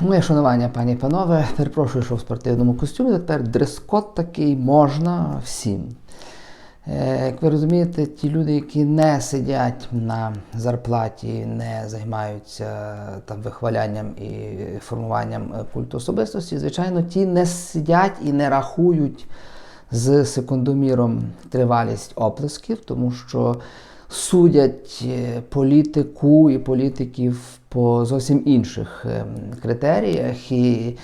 Моє шанування, пані і панове, перепрошую, що в спортивному костюмі. Тепер дрес-код такий можна всім. Е, Як ви розумієте, ті люди, які не сидять на зарплаті, не займаються там вихвалянням і формуванням культу особистості, звичайно, ті не сидять і не рахують з секундоміром тривалість оплесків, тому що судять е, політику і політиків по зовсім інших е, критеріях. І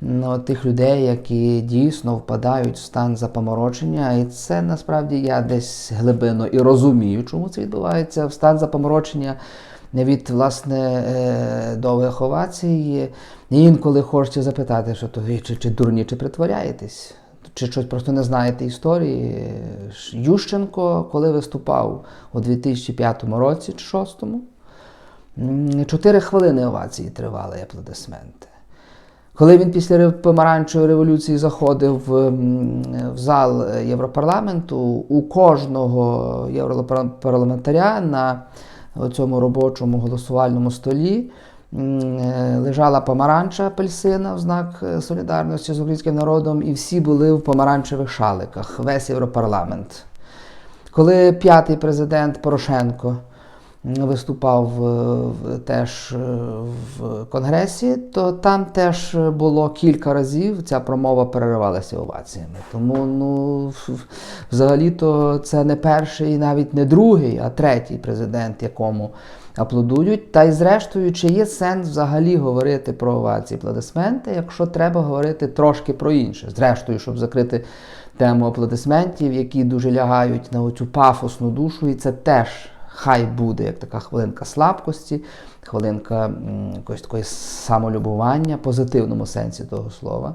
ну, тих людей, які дійсно впадають в стан запоморочення. І це насправді я десь глибинно і розумію, чому це відбувається. В стан запоморочення від власне е, довгих овацій. Інколи хочеться запитати, що то чи, чи дурні, чи притворяєтесь. Чи щось просто не знаєте історії? Ющенко, коли виступав у 2005 році чи 2006, чотири хвилини овації тривали аплодисменти. Коли він після помаранчевої революції заходив в, зал Європарламенту, у кожного європарламентаря на цьому робочому голосувальному столі е, лежала помаранча апельсина в знак е, солідарності з українським народом, і всі були в помаранчевих шаликах, весь Європарламент. Коли п'ятий президент Порошенко виступав е, теж е, в Конгресі, то там теж було кілька разів ця промова переривалася оваціями. Тому ну, взагалі-то це не перший, і навіть не другий, а третій президент, якому аплодують. Та й зрештою, чи є сенс взагалі говорити про овації аплодисменти, якщо треба говорити трошки про інше. Зрештою, щоб закрити тему аплодисментів, які дуже лягають на оцю пафосну душу, і це теж хай буде як така хвилинка слабкості, хвилинка м, якоїсь такої самолюбування, позитивному сенсі того слова.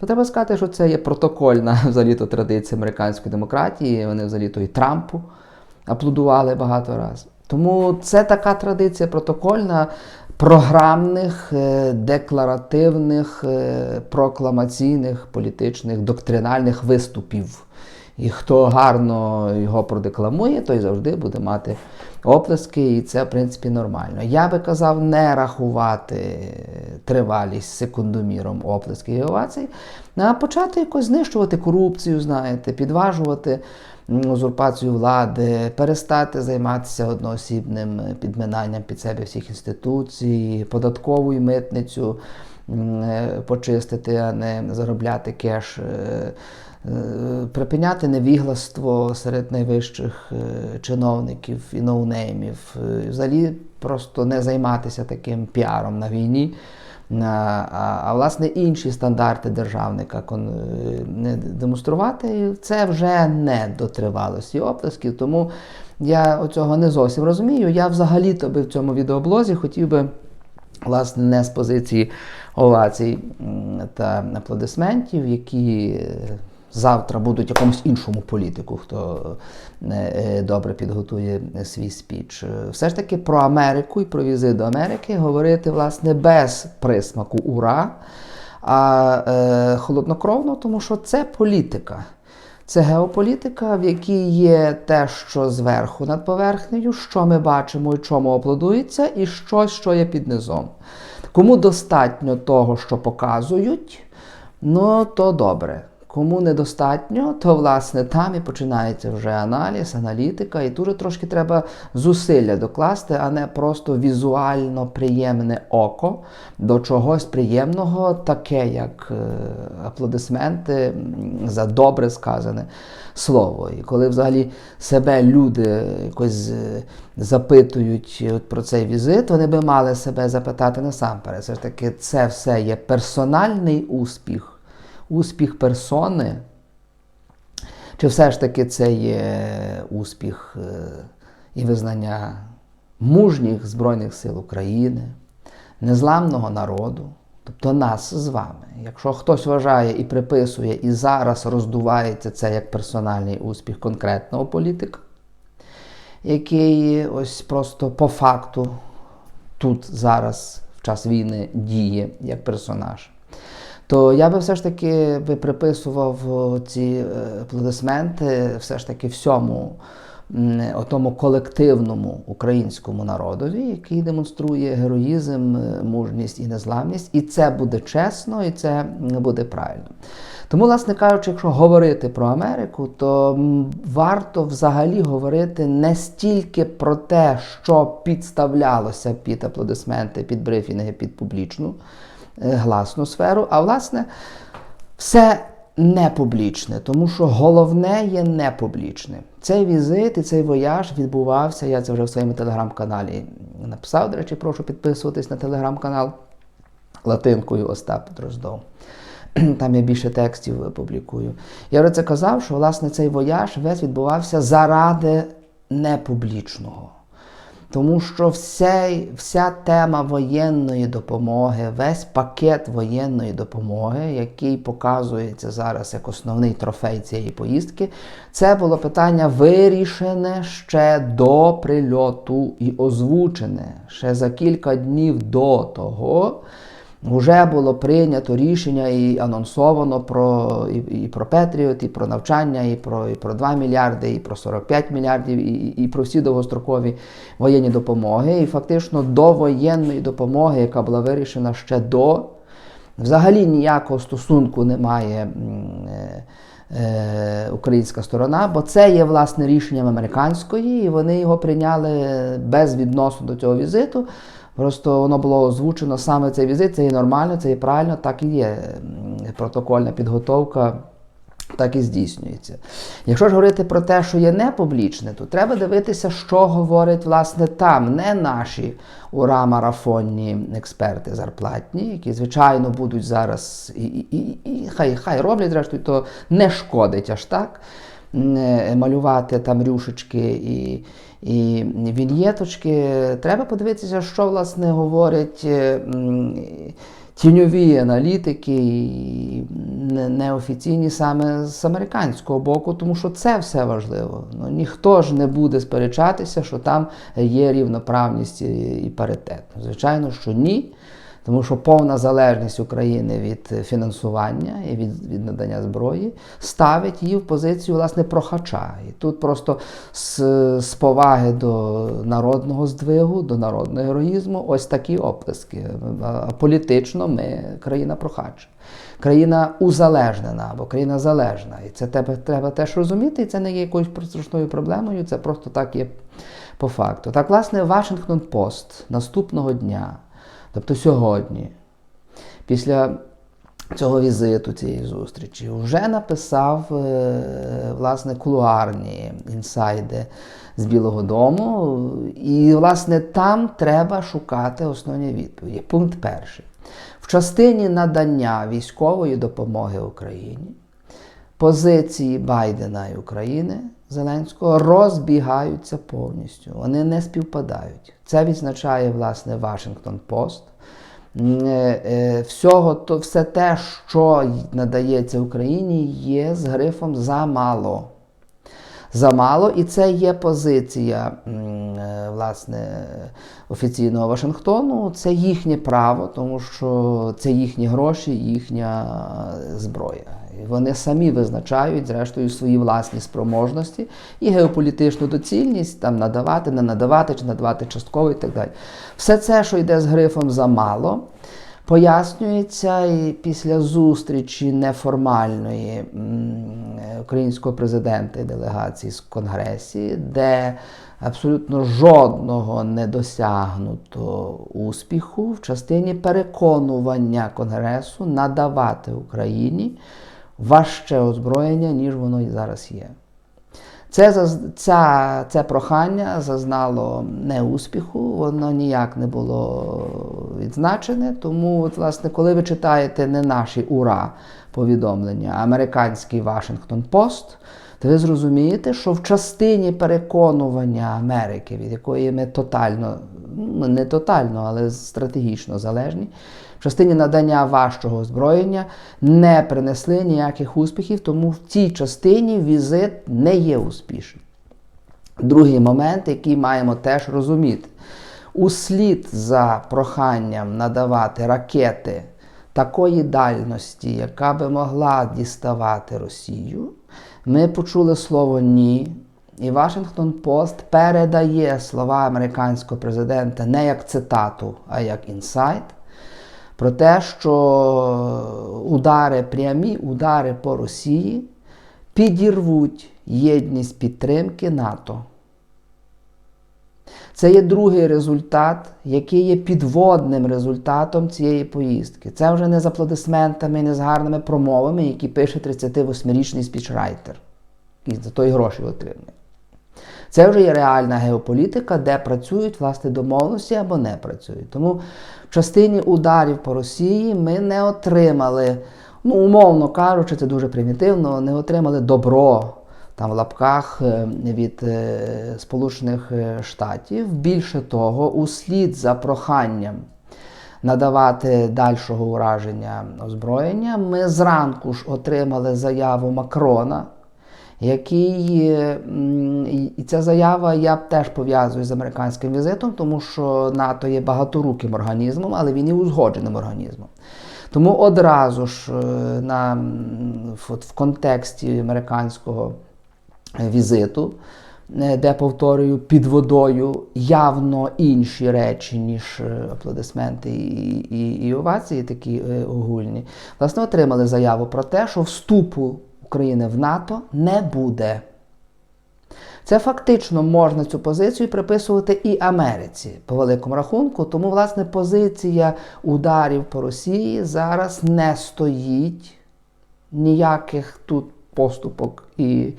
То треба сказати, що це є протокольна взагалі-то традиція американської демократії. Вони взагалі-то і Трампу аплодували багато разів. Тому це така традиція протокольна програмних, е, декларативних, е, прокламаційних, політичних, доктринальних виступів. І хто гарно його продекламує, той завжди буде мати оплески, і це, в принципі, нормально. Я би казав не рахувати тривалість секундоміром оплесків і овацій, а почати якось знищувати корупцію, знаєте, підважувати узурпацію влади, перестати займатися одноосібним підминанням під себе всіх інституцій, податкову і митницю е, почистити, а не заробляти кеш. Е, Припиняти невігластво серед найвищих е, чиновників і ноунеймів, Е, взагалі просто не займатися таким піаром на війні, а, а, власне інші стандарти державника не демонструвати. Це вже не до тривалості оплесків. Тому я оцього не зовсім розумію. Я взагалі-то би в цьому відеоблозі хотів би власне, не з позиції овацій та аплодисментів, які завтра будуть якомусь іншому політику, хто е, е, добре підготує свій спіч. Е, Все ж таки про Америку і про візит до Америки говорити, власне, без присмаку ура, а холоднокровно, тому що це політика. Це геополітика, в якій є те, що зверху над поверхнею, що ми бачимо і чому аплодується, і щось, що є під низом. Кому достатньо того, що показують, ну то добре. Кому недостатньо, то власне там і починається вже аналіз, аналітика, і тут трошки треба зусилля докласти, а не просто візуально приємне око до чогось приємного, таке як е, аплодисменти за добре сказане слово. І коли взагалі себе люди якось е, запитують от про цей візит, вони би мали себе запитати насамперед. Все ж таки, це все є персональний успіх успіх персони, чи все ж таки це є успіх е, і визнання мужніх Збройних сил України, незламного народу, тобто нас з вами. Якщо хтось вважає і приписує, і зараз роздувається це як персональний успіх конкретного політика, який ось просто по факту тут зараз в час війни діє як персонаж то я би все ж таки би приписував ці е, аплодисменти все ж таки всьому м, отому колективному українському народові, який демонструє героїзм, е, мужність і незламність. І це буде чесно, і це буде правильно. Тому, власне кажучи, якщо говорити про Америку, то варто взагалі говорити не стільки про те, що підставлялося під аплодисменти, під брифінги, під публічну гласну сферу, а власне все не публічне, тому що головне є не публічне. Цей візит і цей вояж відбувався. Я це вже в своєму телеграм-каналі написав. До речі, прошу підписуватись на телеграм-канал латинкою Остап Дроздов. Там я більше текстів публікую. Я вже це казав, що власне цей вояж весь відбувався заради непублічного. Тому що вся, вся тема воєнної допомоги, весь пакет воєнної допомоги, який показується зараз як основний трофей цієї поїздки, це було питання вирішене ще до прильоту і озвучене ще за кілька днів до того. Вже було прийнято рішення і анонсовано про і, і про Петріот, і про навчання, і про і про 2 мільярди, і про 45 мільярдів, і, і про всі довгострокові воєнні допомоги. І фактично до воєнної допомоги, яка була вирішена ще до, взагалі ніякого стосунку не має е, е, українська сторона, бо це є власне рішенням американської, і вони його прийняли безвідносно до цього візиту. Просто воно було озвучено саме цей візит, це є нормально, це є правильно, так і є. Протокольна підготовка так і здійснюється. Якщо ж говорити про те, що є не публічне, то треба дивитися, що говорять власне там, не наші ура-марафонні експерти зарплатні, які, звичайно, будуть зараз і, і, і, і хай, хай роблять, зрештою, то не шкодить аж так. Малювати там рюшечки і, і віньєточки. Треба подивитися, що власне говорять е, тіньові аналітики, неофіційні саме з американського боку, тому що це все важливо. Ну, ніхто ж не буде сперечатися, що там є рівноправність і паритет. Звичайно, що ні. Тому що повна залежність України від фінансування і від, від надання зброї ставить її в позицію власне прохача. І тут просто з, з поваги до народного здвигу, до народного героїзму, ось такі оплески. Політично ми країна прохач. Країна узалежнена або країна залежна. І це тебе треба теж розуміти, і це не є якоюсь страшною проблемою, це просто так є по факту. Так, власне, Вашингтон Пост наступного дня. Тобто сьогодні, після цього візиту, цієї зустрічі, вже написав е, власне кулуарні інсайди з Білого Дому. І, власне, там треба шукати основні відповіді. Пункт перший. В частині надання військової допомоги Україні позиції Байдена і України Зеленського розбігаються повністю. Вони не співпадають. Це відзначає власне Вашингтон Пост. Е, е, Всього то все те, що надається Україні, є з грифом замало. Замало, і це є позиція е, власне офіційного Вашингтону. Це їхнє право, тому що це їхні гроші, їхня зброя. Вони самі визначають, зрештою, свої власні спроможності і геополітичну доцільність там надавати, не надавати чи надавати частково і так далі. Все це, що йде з грифом замало, пояснюється і після зустрічі неформальної українського президента і делегації з Конгресі, де абсолютно жодного не досягнуто успіху в частині переконування Конгресу надавати Україні важче озброєння, ніж воно і зараз є. Це, ця, це прохання зазнало неуспіху, воно ніяк не було відзначене. Тому, от, власне, коли ви читаєте не наші ура повідомлення, а американський Вашингтон Пост, то ви зрозумієте, що в частині переконування Америки, від якої ми тотально, ну не тотально, але стратегічно залежні, в частині надання важчого озброєння не принесли ніяких успіхів, тому в цій частині візит не є успішним. Другий момент, який маємо теж розуміти, услід за проханням надавати ракети такої дальності, яка би могла діставати Росію, ми почули слово ні І Вашингтон Пост передає слова американського президента не як цитату, а як інсайт. Про те, що удари прямі, удари по Росії підірвуть єдність підтримки НАТО. Це є другий результат, який є підводним результатом цієї поїздки. Це вже не з аплодисментами, не з гарними промовами, які пише 38-річний спічрайтер, який за той гроші отримує. Це вже є реальна геополітика, де працюють власне домовленості або не працюють. Тому в частині ударів по Росії ми не отримали, ну умовно кажучи, це дуже примітивно, не отримали добро там в лапках е, від е, Сполучених е, Штатів. Більше того, услід за проханням надавати дальшого ураження озброєння, ми зранку ж отримали заяву Макрона. Який і ця заява я теж пов'язую з американським візитом, тому що НАТО є багаторуким організмом, але він і узгодженим організмом. Тому одразу ж е, на, м, в, контексті американського візиту, е, де повторюю під водою явно інші речі, ніж е, аплодисменти і, і, і овації, такі е, огульні, власне, отримали заяву про те, що вступу України в НАТО не буде. Це фактично можна цю позицію приписувати і Америці по великому рахунку. Тому, власне, позиція ударів по Росії зараз не стоїть ніяких тут поступок і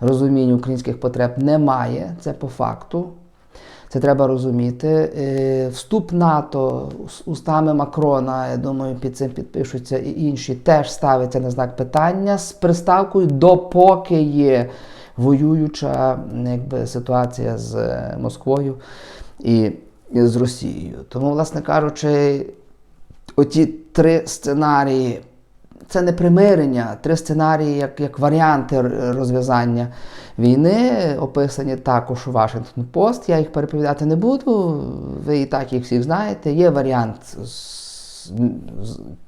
розуміння українських потреб немає. Це по факту. Це треба розуміти. Е, Вступ НАТО з устами Макрона, я думаю, під цим підпишуться і інші, теж ставиться на знак питання з приставкою допоки є воююча якби, ситуація з е, Москвою і, з Росією. Тому, власне кажучи, оті три сценарії. Це не примирення, три сценарії, як як варіанти розв'язання війни, описані також у Вашингтон Пост. Я їх переповідати не буду. Ви і так їх всіх знаєте. Є варіант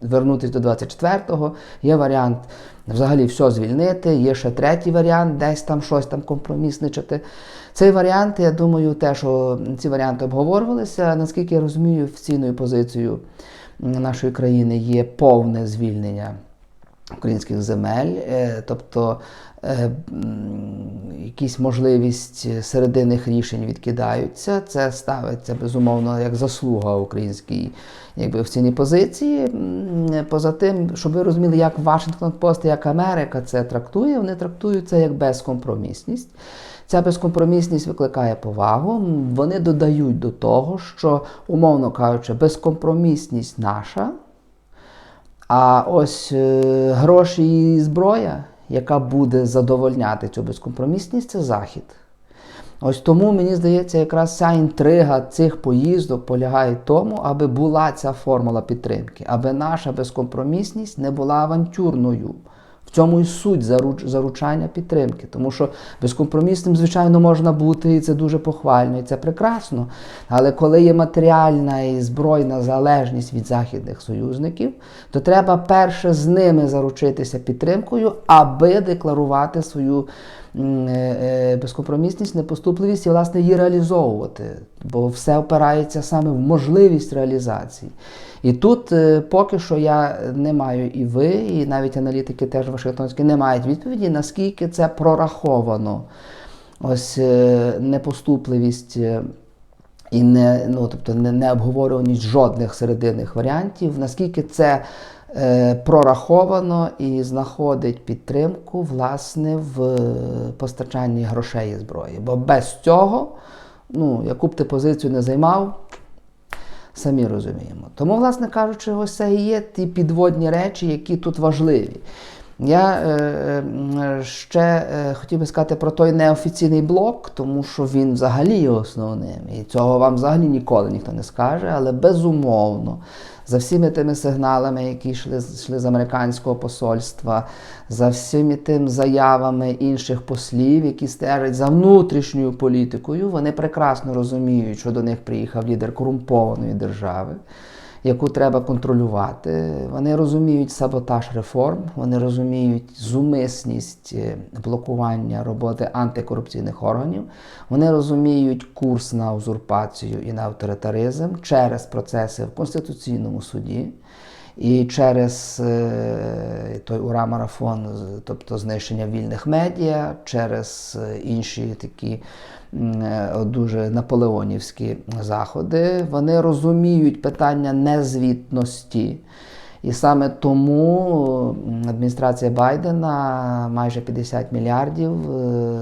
звернутися до 24-го, є варіант взагалі все звільнити, є ще третій варіант, десь там щось там компромісничати. Цей варіант, я думаю, те, що ці варіанти обговорювалися, наскільки я розумію, офіційною позицією нашої країни є повне звільнення українських земель, тобто якісь можливість серединних рішень відкидаються. Це ставиться безумовно як заслуга українській якби, офіційній позиції. Поза тим, щоб ви розуміли, як Вашингтон Пост, як Америка це трактує, вони трактують це як безкомпромісність. Ця безкомпромісність викликає повагу. Вони додають до того, що, умовно кажучи, безкомпромісність наша. А ось е, гроші і зброя, яка буде задовольняти цю безкомпромісність, це Захід. Ось тому, мені здається, якраз ця інтрига цих поїздок полягає в тому, аби була ця формула підтримки, аби наша безкомпромісність не була авантюрною. Цьому і суть заруч, заручання підтримки. Тому що безкомпромісним, звичайно, можна бути, і це дуже похвально, і це прекрасно. Але коли є матеріальна і збройна залежність від західних союзників, то треба перше з ними заручитися підтримкою, аби декларувати свою безкомпромісність, непоступливість і, власне, її реалізовувати. Бо все опирається саме в можливість реалізації. І тут е, поки що я не маю і ви, і навіть аналітики теж Вашингтонські не мають відповіді, наскільки це прораховано. Ось е, непоступливість е, і не ну, тобто не, не обговорюваність жодних серединних варіантів, наскільки це е, прораховано і знаходить підтримку власне в постачанні грошей і зброї. Бо без цього, ну, яку б ти позицію не займав, самі розуміємо. Тому, власне кажучи, ось це і є ті підводні речі, які тут важливі. Я е, ще е, хотів би сказати про той неофіційний блок, тому що він взагалі є основним. І цього вам взагалі ніколи ніхто не скаже, але безумовно за всіми тими сигналами, які йшли, йшли з американського посольства, за всіми тими заявами інших послів, які стежать за внутрішньою політикою, вони прекрасно розуміють, що до них приїхав лідер корумпованої держави. Яку треба контролювати. Вони розуміють саботаж реформ, вони розуміють зумисність е, блокування роботи антикорупційних органів, вони розуміють курс на узурпацію і на авторитаризм через процеси в Конституційному суді. І через е, той ура-марафон, тобто знищення вільних медіа, через е, інші такі е, дуже наполеонівські заходи, вони розуміють питання незвітності. І саме тому адміністрація Байдена майже 50 мільярдів е,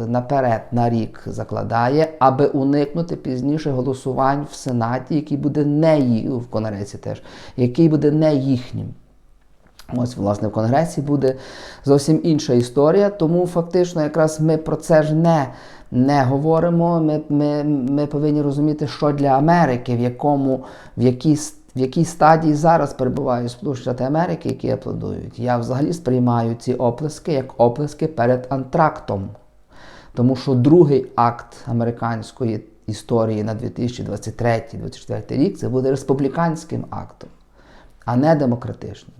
наперед на рік закладає, аби уникнути пізніше голосувань в Сенаті, який буде не в Конгресі теж, який буде не їхнім. Ось, власне, в Конгресі буде зовсім інша історія, тому фактично якраз ми про це ж не, не говоримо. Ми, ми, ми повинні розуміти, що для Америки, в якому, в якій, в якій стадії зараз перебувають Сполучені Штати Америки, які аплодують. Я взагалі сприймаю ці оплески як оплески перед антрактом. Тому що другий акт американської історії на 2023-2024 рік це буде республіканським актом, а не демократичним.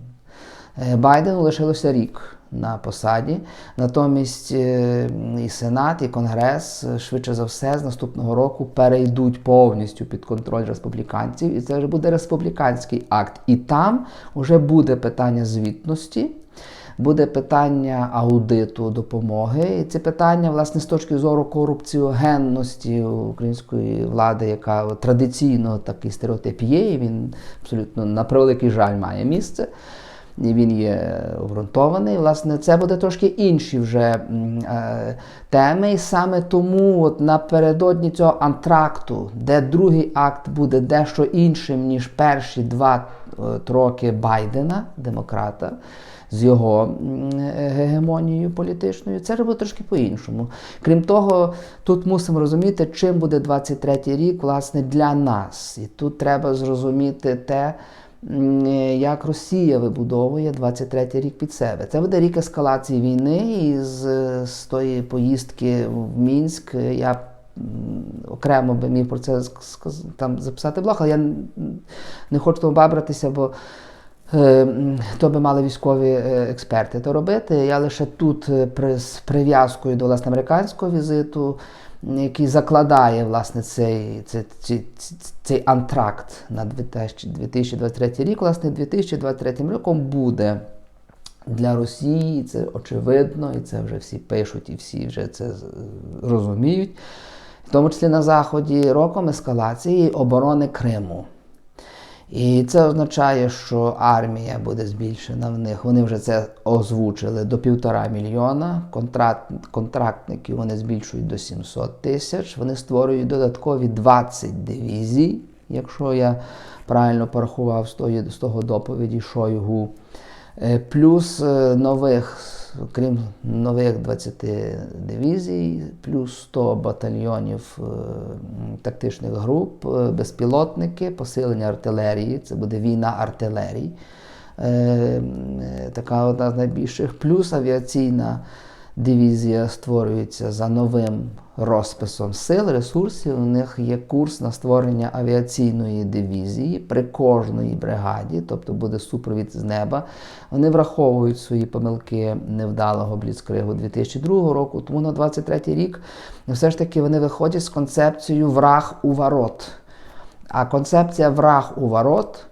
Е, Байдену лишилося рік на посаді. Натомість е, і Сенат, і Конгрес е, швидше за все з наступного року перейдуть повністю під контроль республіканців, і це вже буде республіканський акт. І там вже буде питання звітності. Буде питання аудиту допомоги, і це питання, власне, з точки зору корупціогенності української влади, яка традиційно такий стереотип є, і він абсолютно на превеликий жаль має місце. Він є обґрунтований. Власне, це буде трошки інші вже е, теми. І саме тому, от напередодні цього антракту, де другий акт буде дещо іншим, ніж перші два е, роки Байдена, демократа, з його е, гегемонією політичною, це буде трошки по-іншому. Крім того, тут мусимо розуміти, чим буде 23-й рік власне для нас. І тут треба зрозуміти те. М, Як Росія вибудовує 23-й рік під себе. Це буде рік ескалації війни, і з, з тої поїздки в Мінськ я окремо би міг про це там записати блог, але я не хочу тому бабратися, бо Е, То би мали військові е, експерти то робити. Я лише тут е, з прив'язкою до власне американського візиту, який закладає власне цей, цей, цей, цей антракт на 2000 2023 рік. Власне, 2023 роком буде для Росії, це очевидно, і це вже всі пишуть, і всі вже це розуміють, в тому числі на Заході, роком ескалації оборони Криму. І це означає, що армія буде збільшена в них. Вони вже це озвучили до півтора мільйона. Контракт, контрактників вони збільшують до 700 тисяч. Вони створюють додаткові 20 дивізій, якщо я правильно порахував з, того доповіді Шойгу. Е, Плюс е, нових, крім нових 20 дивізій, плюс 100 батальйонів е, тактичних груп, е, безпілотники, посилення артилерії, це буде війна артилерій. Е, Така одна з найбільших. Плюс авіаційна дивізія створюється за новим розписом сил, ресурсів. У них є курс на створення авіаційної дивізії при кожній бригаді, тобто буде супровід з неба. Вони враховують свої помилки невдалого бліцкригу 2002 року, тому на 23 рік все ж таки вони виходять з концепцією враг у ворот. А концепція враг у ворот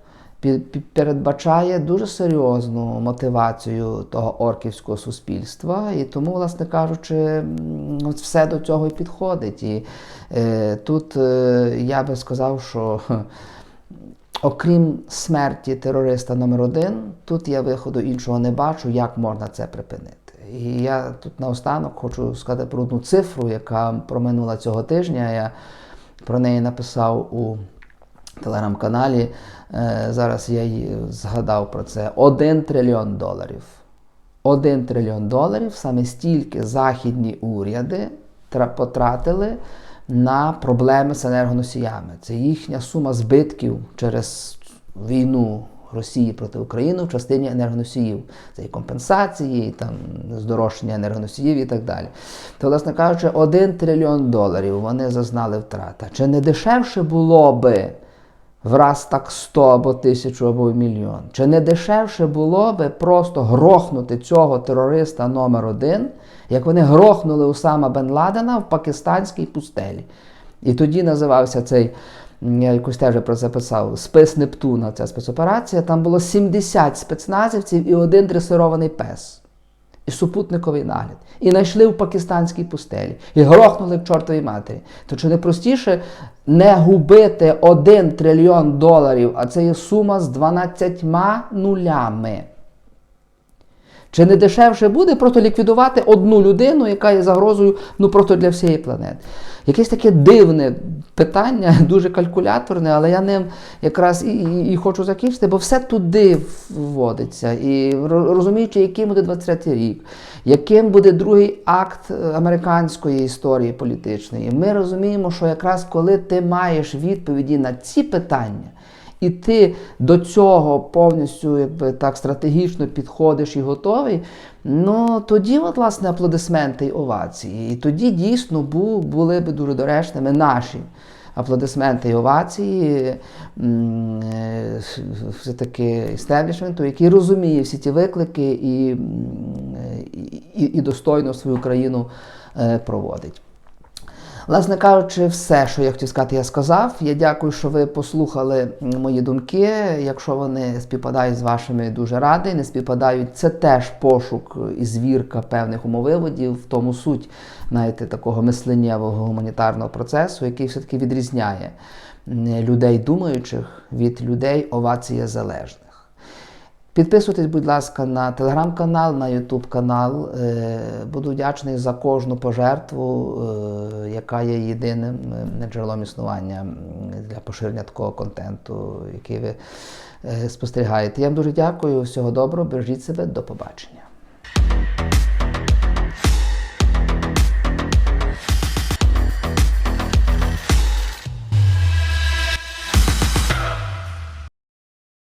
передбачає дуже серйозну мотивацію того орківського суспільства, і тому, власне кажучи, все до цього і підходить. І е, тут е, я би сказав, що окрім смерті терориста номер один, тут я виходу іншого не бачу, як можна це припинити. І я тут наостанок хочу сказати про одну цифру, яка проминула цього тижня. Я про неї написав у телеграм-каналі. Е, Зараз я й згадав про це. Один трильйон доларів. Один трильйон доларів саме стільки західні уряди потратили на проблеми з енергоносіями. Це їхня сума збитків через війну Росії проти України в частині енергоносіїв. Це і компенсації, і там здорожчання енергоносіїв і так далі. То, власне кажучи, один трильйон доларів вони зазнали втрата. Чи не дешевше було би враз так 100 або тисячу або мільйон. Чи не дешевше було би просто грохнути цього терориста номер один, як вони грохнули Усама Бен Ладена в пакистанській пустелі? І тоді називався цей, я якось теж про це писав, спис Нептуна, ця спецоперація. Там було 70 спецназівців і один дресирований пес. І супутниковий нагляд. І знайшли в пакистанській пустелі. І грохнули в чортовій матері. То чи не простіше не губити 1 трильйон доларів, а це є сума з 12 нулями? Чи не дешевше буде просто ліквідувати одну людину, яка є загрозою ну просто для всієї планети? Якесь таке дивне питання, дуже калькуляторне, але я ним якраз і, і, і хочу закінчити, бо все туди вводиться. І розуміючи, яким буде 23 рік, яким буде другий акт е, американської історії політичної, ми розуміємо, що якраз коли ти маєш відповіді на ці питання. І ти до цього повністю якби, так стратегічно підходиш і готовий. Ну тоді, от, власне, аплодисменти і овації. І тоді дійсно бу, були б дуже доречними наші аплодисменти і овації е, все-таки істеблішменту, який розуміє всі ті виклики і, і, і, і достойно свою країну е, проводить. Власне кажучи, все, що я хотів сказати, я сказав. Я дякую, що ви послухали мої думки. Якщо вони співпадають з вашими, дуже радий. Не співпадають, це теж пошук і звірка певних умовиводів, в тому суть знаєте, такого мисленнєвого гуманітарного процесу, який все-таки відрізняє людей думаючих від людей овація залежних. Підписуйтесь, будь ласка, на телеграм-канал, на ютуб канал. Е, Буду вдячний за кожну пожертву, е, яка є єдиним е, джерелом існування для поширення такого контенту, який ви спостерігаєте. Я вам дуже дякую. Всього доброго, бережіть себе, до побачення.